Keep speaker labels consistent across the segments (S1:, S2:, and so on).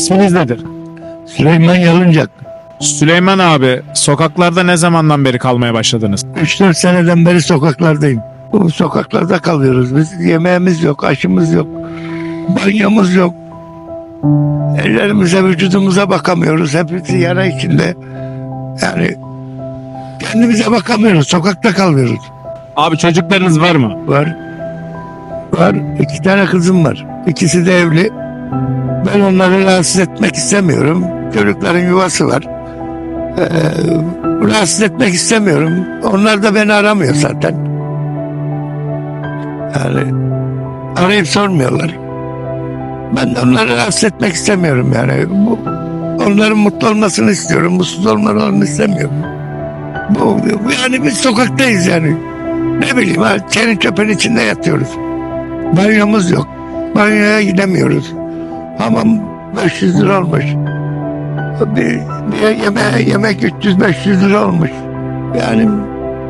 S1: İsminiz nedir?
S2: Süleyman Yalıncak.
S1: Süleyman abi, sokaklarda ne zamandan beri kalmaya başladınız?
S2: 3-4 seneden beri sokaklardayım. Bu sokaklarda kalıyoruz biz. Yemeğimiz yok, aşımız yok. Banyomuz yok. Ellerimize, vücudumuza bakamıyoruz. Hepsi yara içinde. Yani kendimize bakamıyoruz. Sokakta kalıyoruz.
S1: Abi çocuklarınız var mı?
S2: Var. Var. İki tane kızım var. İkisi de evli. Ben onları rahatsız etmek istemiyorum. Çocukların yuvası var. Ee, rahatsız etmek istemiyorum. Onlar da beni aramıyor zaten. Yani arayıp sormuyorlar. Ben de onları rahatsız etmek istemiyorum yani. Bu, onların mutlu olmasını istiyorum. Mutsuz olmalarını istemiyorum. Bu, yani biz sokaktayız yani. Ne bileyim senin çöpün içinde yatıyoruz. Banyomuz yok. Banyoya gidemiyoruz. Hamam 500 lira olmuş. Bir, bir yemeğe, yemek 300-500 lira olmuş. Yani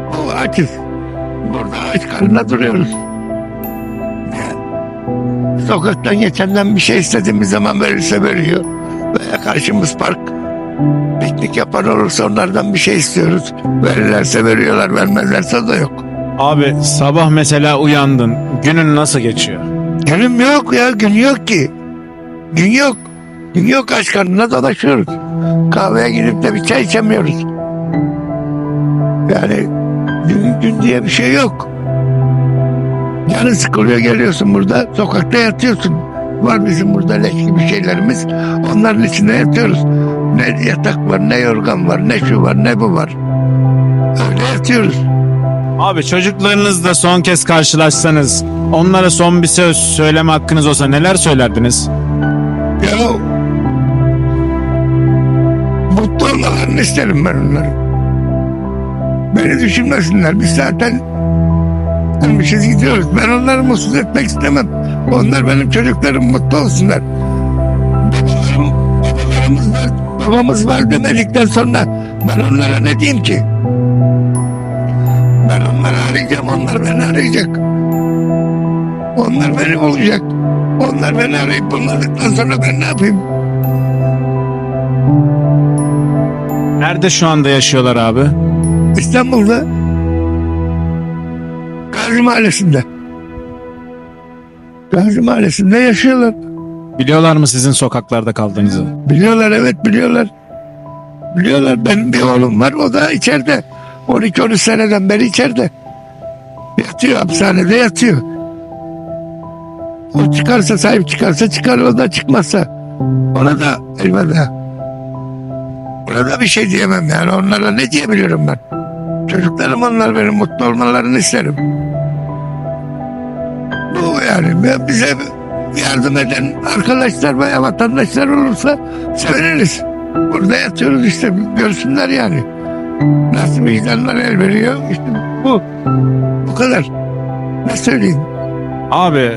S2: bu açız. Burada aç karnına duruyoruz. Yani, sokaktan geçenden bir şey istediğimiz zaman verirse veriyor. Veya karşımız park. Piknik yapan olursa onlardan bir şey istiyoruz. Verirlerse veriyorlar, vermezlerse da yok.
S1: Abi sabah mesela uyandın, günün nasıl geçiyor?
S2: Günüm yok ya, gün yok ki. Gün yok. Gün yok aç karnına dolaşıyoruz. Kahveye gidip de bir çay içemiyoruz. Yani gün, gün diye bir şey yok. Canın sıkılıyor geliyorsun burada sokakta yatıyorsun. Var bizim burada leş gibi şeylerimiz. Onların içinde yatıyoruz. Ne yatak var, ne yorgan var, ne şu var, ne bu var. Öyle yatıyoruz.
S1: Abi çocuklarınızla son kez karşılaşsanız, onlara son bir söz söyleme hakkınız olsa neler söylerdiniz?
S2: Ya mutlu olmalarını isterim ben onların. Beni düşünmesinler. Biz zaten gelmişiz gidiyoruz. Ben onları mutsuz etmek istemem. Onlar benim çocuklarım mutlu olsunlar. Babalarımız var, babamız var demedikten sonra ben onlara ne diyeyim ki? Ben onları arayacağım, onlar beni arayacak. Onlar beni bulacak. Onlar beni arayıp bulmadıktan sonra ben ne yapayım?
S1: Nerede şu anda yaşıyorlar abi?
S2: İstanbul'da Gazi Mahallesi'nde. Gazi Mahallesi'nde yaşıyorlar.
S1: Biliyorlar mı sizin sokaklarda kaldığınızı?
S2: Biliyorlar evet biliyorlar. Biliyorlar benim bir oğlum var o da içeride. 12-13 seneden beri içeride. Yatıyor hapishanede yatıyor. O çıkarsa sahip çıkarsa çıkar o da çıkmazsa. Ona da elveda. Ona da bir şey diyemem yani onlara ne diyebilirim ben. Çocuklarım onlar benim mutlu olmalarını isterim. Bu yani bize yardım eden arkadaşlar veya vatandaşlar olursa seviniriz. Burada yatıyoruz işte görsünler yani. Nasıl vicdanlar el veriyor işte bu. Bu kadar. Ne söyleyeyim?
S1: Abi,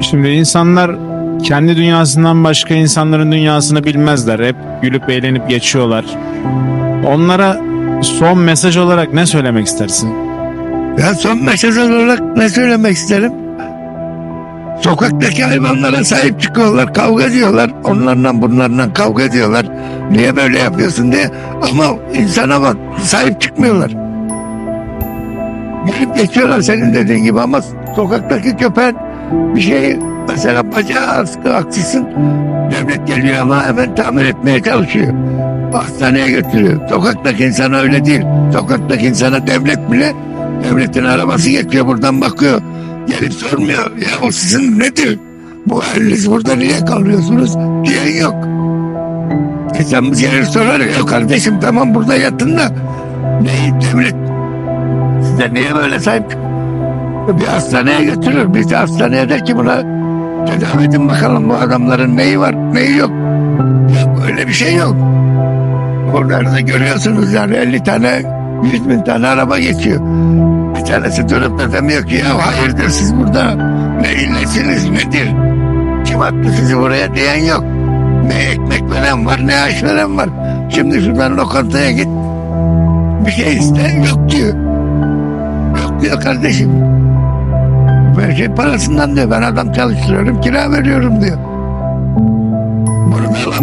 S1: şimdi insanlar kendi dünyasından başka insanların dünyasını bilmezler. Hep gülüp eğlenip geçiyorlar. Onlara son mesaj olarak ne söylemek istersin?
S2: Ya son mesaj olarak ne söylemek isterim? Sokaktaki hayvanlara sahip çıkıyorlar, kavga ediyorlar. Onlarla bunlarla kavga ediyorlar. Niye böyle yapıyorsun diye. Ama insana bak sahip çıkmıyorlar. Gelip geçiyorlar senin dediğin gibi ama sokaktaki köpeğin bir şey mesela bacağı askı aksısın. Devlet geliyor ama hemen tamir etmeye çalışıyor. Hastaneye götürüyor. Sokaktaki insan öyle değil. Sokaktaki insana devlet bile devletin arabası geçiyor buradan bakıyor. Gelip sormuyor. Ya o sizin nedir? Bu haliniz burada niye kalıyorsunuz? Diyen yok. İnsanımız gelir sorar ya kardeşim tamam burada yatın da neyi devlet size niye böyle sahip bir hastaneye götürür. Biz de hastaneye der ki buna tedavi edin bakalım bu adamların neyi var neyi yok. Böyle bir şey yok. Oralarda görüyorsunuz yani 50 tane 100 bin tane araba geçiyor. Bir tanesi durup da demiyor ki ya hayırdır siz burada ne nesiniz nedir? Kim attı sizi buraya diyen yok. Ne ekmek veren var ne aş veren var. Şimdi şuradan lokantaya git. Bir şey iste yok diyor. Yok diyor kardeşim. Her şey parasından diyor. Ben adam çalıştırıyorum kira veriyorum diyor.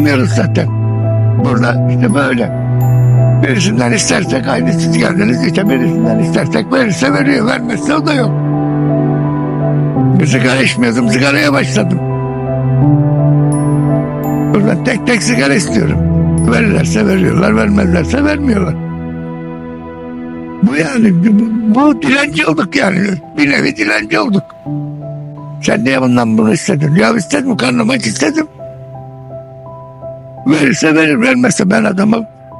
S2: yapamıyoruz zaten. Burada işte böyle. Birisinden istersek aynı siz geldiniz işte birisinden istersek verirse veriyor vermezse o da yok. Bir sigara içmiyordum sigaraya başladım. Buradan tek tek sigara istiyorum. Verirlerse veriyorlar vermezlerse vermiyorlar. Bu yani bu, bu dilenci olduk yani. Bir nevi dilenci olduk. Sen niye bundan bunu istedin? Ya istedim karnım aç istedim. Verirse verir vermezse ben adama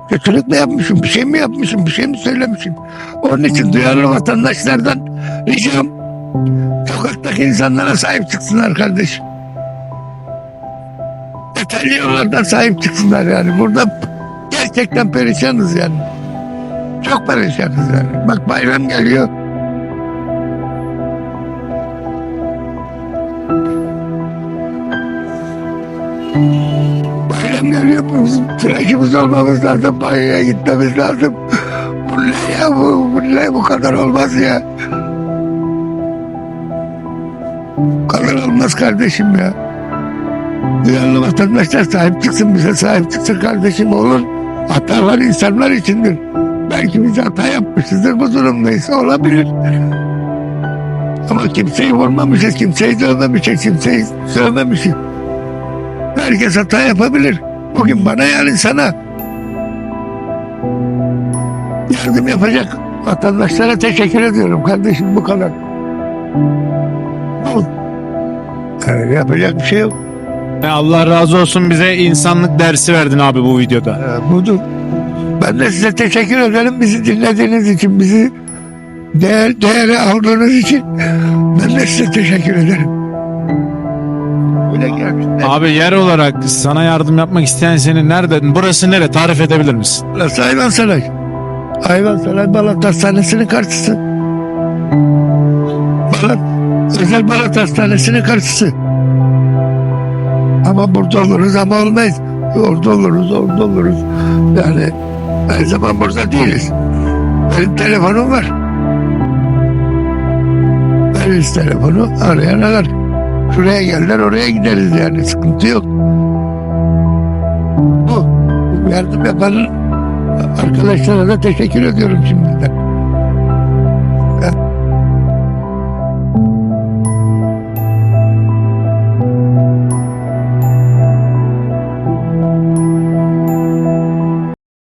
S2: kötülük mü yapmışım bir şey mi yapmışım bir şey mi söylemişim. Onun için duyarlı vatandaşlardan ricam sokaktaki insanlara sahip çıksınlar kardeşim. Yeterli yollardan sahip çıksınlar yani. Burada gerçekten perişanız yani. Çok perişanız yani. Bak bayram geliyor. Bayram geliyor. Bizim tıraşımız olmamız lazım. Banyoya gitmemiz lazım. Bu ne ya bu? Bu ne? Bu kadar olmaz ya. Bu kadar olmaz kardeşim ya. Duyarlı vatandaşlar sahip çıksın bize sahip çıksın kardeşim olur. Hatalar insanlar içindir. Belki biz hata yapmışızdır bu durumdayız. Olabilir. Ama kimseyi vurmamışız, kimseyi dövmemişiz, kimseyi sövmemişiz. Herkes hata yapabilir. Bugün bana yarın sana. Yardım yapacak vatandaşlara teşekkür ediyorum kardeşim bu kadar. Yani yapacak bir şey yok.
S1: Allah razı olsun bize insanlık dersi verdin abi bu videoda.
S2: Ee, budur. Ben de size teşekkür ederim bizi dinlediğiniz için, bizi değer, değere aldığınız için ben de size teşekkür ederim. Öyle gelmişler.
S1: Abi yer olarak sana yardım yapmak isteyen senin nerede? Burası nere? Tarif edebilir misin?
S2: Burası Hayvansaray. Hayvansaray Balat Hastanesi'nin karşısı. Balat, özel Balat Hastanesi'nin karşısı. Ama burada oluruz ama olmayız. Orada oluruz, orada oluruz. Yani her zaman burada değiliz. Benim telefonum var. Veririz telefonu, arayan arar. Şuraya gelirler, oraya gideriz yani. Sıkıntı yok. Bu. Yardım yapan arkadaşlara da teşekkür ediyorum şimdiden.